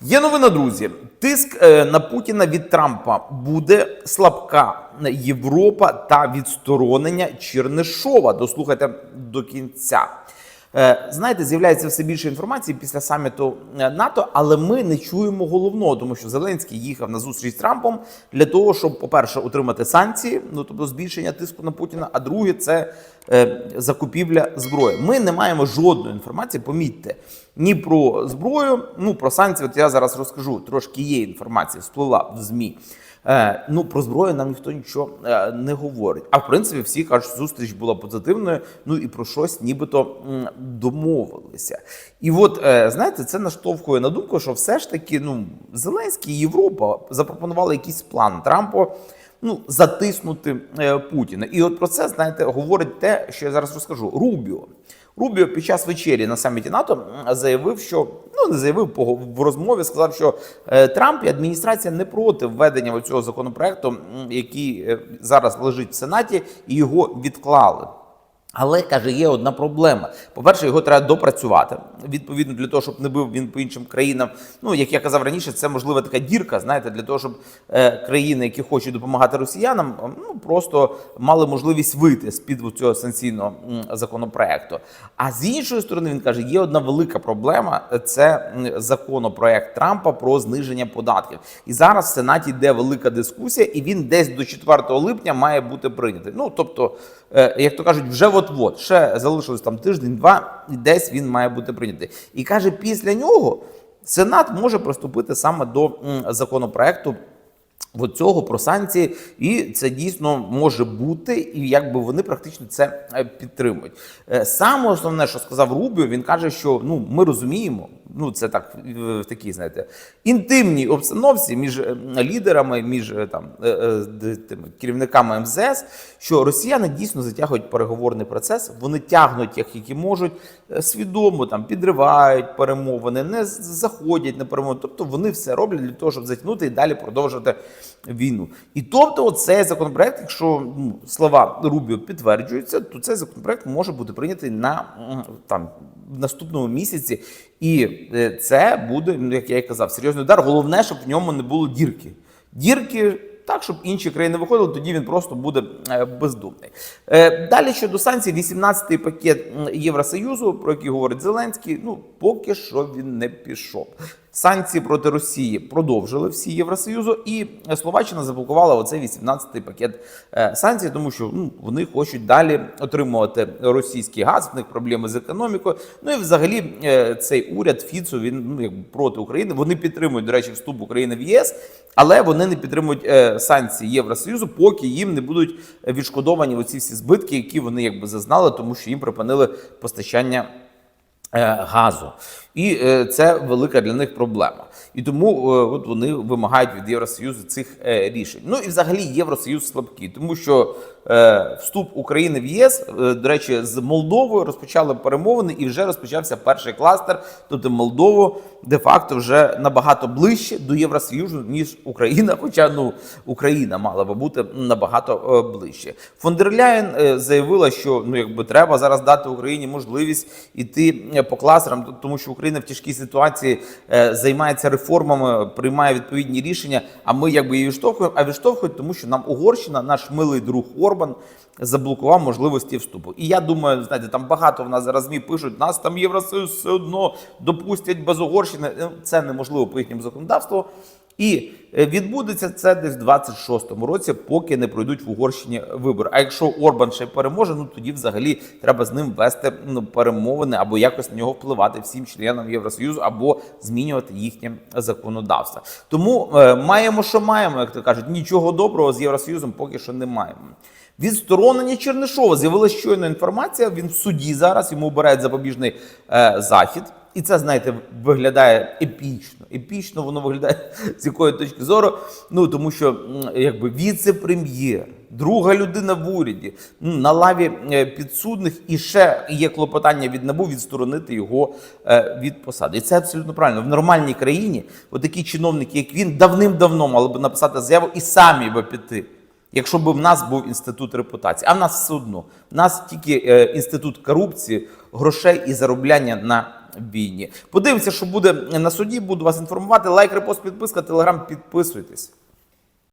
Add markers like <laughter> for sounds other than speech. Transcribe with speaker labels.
Speaker 1: Є новина, друзі. Тиск е, на Путіна від Трампа буде слабка Європа та відсторонення Чернишова. Дослухайте до кінця. Е, Знаєте, з'являється все більше інформації після саміту е, НАТО, але ми не чуємо головного, тому що Зеленський їхав на зустріч з Трампом для того, щоб, по-перше, утримати санкції, ну тобто збільшення тиску на Путіна. А друге, це е, закупівля зброї. Ми не маємо жодної інформації. Помітьте ні про зброю, ну про санкції. От я зараз розкажу. Трошки є інформація, сплила в змі. Е, ну про зброю нам ніхто нічого е, не говорить. А в принципі, всі кажуть, що зустріч була позитивною. Ну і про щось нібито домовилися. І от е, знаєте, це наштовхує на думку, що все ж таки, ну Зеленський Європа запропонували якийсь план Трампу. Ну, затиснути Путіна. І от про це, знаєте, говорить те, що я зараз розкажу. Рубіо. Рубіо під час вечері на саміті НАТО заявив, що ну не заявив в розмові, сказав, що е, Трамп і адміністрація не проти введення цього законопроекту, який е, зараз лежить в Сенаті, і його відклали. Але каже, є одна проблема. По-перше, його треба допрацювати. Відповідно, для того, щоб не бив він по іншим країнам. Ну, як я казав раніше, це можливо така дірка, знаєте, для того, щоб е, країни, які хочуть допомагати росіянам, ну просто мали можливість вийти з під цього санкційного законопроекту. А з іншої сторони, він каже, є одна велика проблема: це законопроект Трампа про зниження податків. І зараз в Сенаті йде велика дискусія, і він десь до 4 липня має бути прийнятий. Ну тобто, е, як то кажуть, вже от-от, ще залишилось там тиждень-два, і десь він має бути прийнятий. І каже, після нього Сенат може приступити саме до законопроекту. От цього про санкції, і це дійсно може бути, і якби вони практично це е, підтримують. Е, Саме основне, що сказав Рубіо, він каже, що ну ми розуміємо, ну це так в в такій, знаєте, інтимній обстановці між е, лідерами, між е, там е, е, тими керівниками МЗС, що росіяни дійсно затягують переговорний процес, вони тягнуть як які можуть е, свідомо там підривають перемовини, не заходять на перемовини. Тобто вони все роблять для того, щоб затягнути і далі продовжити війну. І тобто, цей законопроект, якщо ну, слова Рубіо підтверджуються, то цей законопроект може бути прийнятий на там в наступному місяці, і е, це буде, ну, як я і казав, серйозний удар. Головне, щоб в ньому не було дірки. Дірки. Так, щоб інші країни виходили, тоді він просто буде е, бездумний. Е, Далі щодо санкцій, 18-й пакет Євросоюзу, про який говорить Зеленський, ну поки що він не пішов. Санкції проти Росії продовжили всі Євросоюзу, і Словаччина заблокувала оцей 18-й пакет е, санкцій, тому що ну, вони хочуть далі отримувати російський газ. В них проблеми з економікою. Ну і взагалі е, цей уряд Фіцу він ну якби проти України. Вони підтримують, до речі, вступ України в ЄС, але вони не підтримують е, санкції Євросоюзу, поки їм не будуть відшкодовані оці всі збитки, які вони якби зазнали, тому що їм припинили постачання газу. І е, це велика для них проблема. І тому е, от вони вимагають від Євросоюзу цих е, рішень. Ну і взагалі Євросоюз слабкий, тому що е, вступ України в ЄС, е, до речі, з Молдовою розпочали перемовини, і вже розпочався перший кластер. Тобто Молдову де-факто вже набагато ближче до Євросоюзу, ніж Україна. <laughs> Хоча ну Україна мала би бути набагато е, ближче. Фон дер Ляєн е, заявила, що ну якби треба зараз дати Україні можливість іти е, по кластерам, тому що Україна в тяжкій ситуації е, займається реформами, приймає відповідні рішення. А ми якби її відштовхуємо, а відштовхують, тому що нам Угорщина, наш милий друг Орбан, заблокував можливості вступу. І я думаю, знаєте, там багато в нас зараз ЗМІ пишуть, нас там Євросоюз все одно допустять без Угорщини. Ну, Це неможливо по їхньому законодавству. І е, відбудеться це десь в 26-му році, поки не пройдуть в Угорщині вибори. А якщо Орбан ще переможе, ну тоді взагалі треба з ним вести ну, перемовини або якось на нього впливати всім членам Євросоюзу, або змінювати їхнє законодавство. Тому е, маємо, що маємо, як то кажуть, нічого доброго з Євросоюзом поки що не маємо. Відсторонення Чернишова з'явилася щойно інформація. Він в суді зараз йому обирають запобіжний е, захід. І це, знаєте, виглядає епічно. Епічно воно виглядає <laughs> з якої точки зору. Ну тому що якби віце-прем'єр, друга людина в уряді, на лаві е, підсудних, і ще є клопотання від набу відсторонити його е, від посади. І це абсолютно правильно. В нормальній країні отакі чиновники, як він, давним-давно мали б написати заяву і самі би піти. Якщо б в нас був інститут репутації, а в нас все одно. В нас тільки е, інститут корупції, грошей і заробляння на війні. Подивимося, що буде на суді. Буду вас інформувати. Лайк, репост, підписка, телеграм, підписуйтесь.